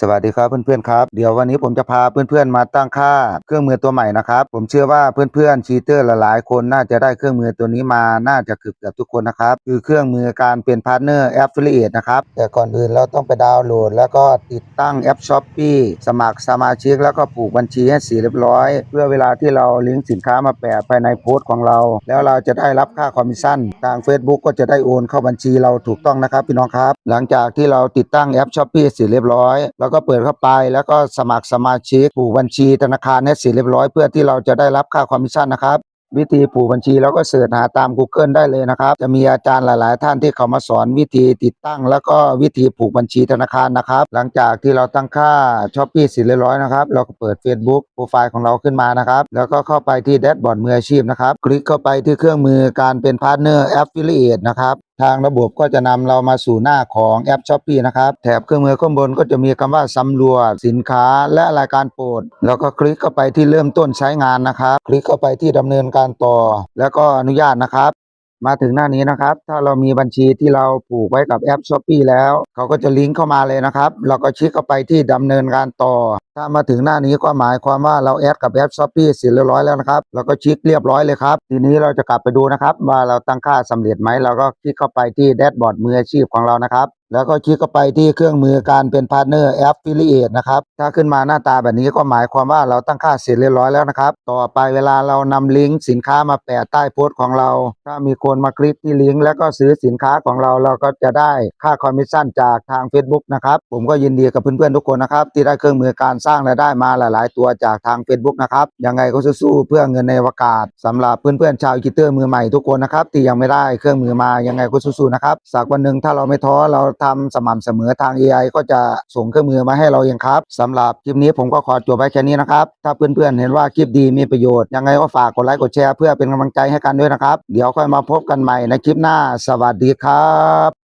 สวัสดีครับเพื่อนๆครับเดี๋ยววันนี้ผมจะพาเพื่อนๆมาตั้งค่าเครื่องมือตัวใหม่นะครับ ผมเชื่อว่าเพื่อนๆชีเตอร์หลายๆคนน่าจะได้เครื่องมือตัวนี้มาน่าจะเกือบเกือบทุกคนนะครับ คือเครื่องมือการเป็นพาร์ทเนอร์แอฟเฟลิเอตนะครับ แต่ก่อนอื่นเราต้องไปดาวน์โหลด แล้วก็ติดตั้งแอปช้อปปีสมัครสมาชิก แล้วก็ผูกบัญชีให้เสีเรียบร้อย เพื่อเวลาที่เราลิงก์สินค้ามาแปะภายในโพสต์ของเรา แล้วเราจะได้รับค่าคอมมิชชั่นทาง Facebook ก็จะได้โอนเข้าบัญชีเราถูกต้องนะครับพี่น้องครับ หลังจากที่เราติดตั้งแอปช้อปปีเสร็จเรียบร้อยแล้วก็เปิดเข้าไปแล้วก็สมัครสมาชิกผูกบัญชีธนาคารให้เสร็จเรียบร้อยเพื่อที่เราจะได้รับค่าคอมมิชชั่นนะครับวิธีผูกบัญชีเราก็เสิร์ชหาตาม Google ได้เลยนะครับ จะมีอาจารย์หลาย ๆ ท่านที่เขามาสอนวิธีติดตั้ง แล้วก็วิธีผูกบัญชีธนาคารนะครับ หลังจากที่เราตั้งค่าช้อปปี้สร็จเรียบร้อยนะครับ เราก็เปิด Facebook โปรไฟล์ของเราขึ้นมานะครับ แล้วก็เข้าไปที่แดชบอร์ดมืออาชีพนะครับ คลิกเข้าไปที่เครื่องมือการเป็นพาร์ทเนอร์แอฟฟิลิเอตนะครับ ทางระบบก็จะนำเรามาสู่หน้าของแอปช้อปปีนะครับ แถบเครื่องมือข้างบนก็จะมีคำว่าสำรวจสินค้าและรายการโปรด แล้วก็คลิกเข้าไปที่เริ่มต้นใช้งานนะครับ คลิกเข้าไปที่ดำเนินการต่อ แล้วก็อนุญาตนะครับ มาถึงหน้านี้นะครับ ถ้าเรามีบัญชีที่เราผูกไว้กับแอปช้อปปีแล้วเขาก็จะลิงก์เข้ามาเลยนะครับ เราก็ชิกเข้าไปที่ดำเนินการต่อ ถ้ามาถึงหน้านี้ก็หมายความว่าเราแอดกับแอปช้อปปีเสร็จเรียบร้อยแล้วนะครับเราก็ชิกเรียบร้อยเลยครับ ทีนี้เราจะกลับไปดูนะครับ ว่าเราตั้งค่าสำเร็จไหมเราก็คลิกเข้าไปที่แดชบอร์ดมืออาชีพของเรานะครับ แล้วก็คลิกเข้าไปที่เครื่องมือการเป็นพาร์ทเนอร์แอฟฟิลิเอตนะครับ ถ้าขึ้นมาหน้าตาแบบนี้ก็หมายความว่าเราตั้งค่าเสร็จเรียบร้อยแล้วนะครับ ต่อไปเวลาเรานำลิงก์สินค้ามาแปะใต้โพสต์ของเรา ถ้ามีคนมาคลิกที่ลิงก์แล้วก็ซื้อสินค้าของเราเราก็จะได้ค่าคอมมิชชั่นจากทาง Facebook นะครับ ผมก็ยินดีกับเพื่อนๆทุกคนนะครับ ที่ได้เครื่องมือการสร้างรายได้มาหลาย ๆ ตัวจากทาง Facebook นะครับยังไงก็สู้ๆเพื่อเงินในอวกาศสำหรับเพื่อนๆชาวอีกิเตอร์มือใหม่ทุกคนนะครับที่ยังไม่ได้เครื่องมือมายังไงก็สู้ๆนะครับสักวันหนึ่งถ้าเราไม่ท้อเราทำสม่ำเสมอทาง AI ก็จะส่งเครื่องมือมาให้เราเองครับสำหรับคลิปนี้ผมก็ขอจบไว้แค่นี้นะครับ ถ้าเพื่อนๆเห็นว่าคลิปดีมีประโยชน์ยังไงก็ฝากกดไลค์กดแชร์เพื่อเป็นกำลังใจให้กันด้วยนะครับ เดี๋ยวค่อยมาพบกันใหม่ในคลิปหน้า สวัสดีครับ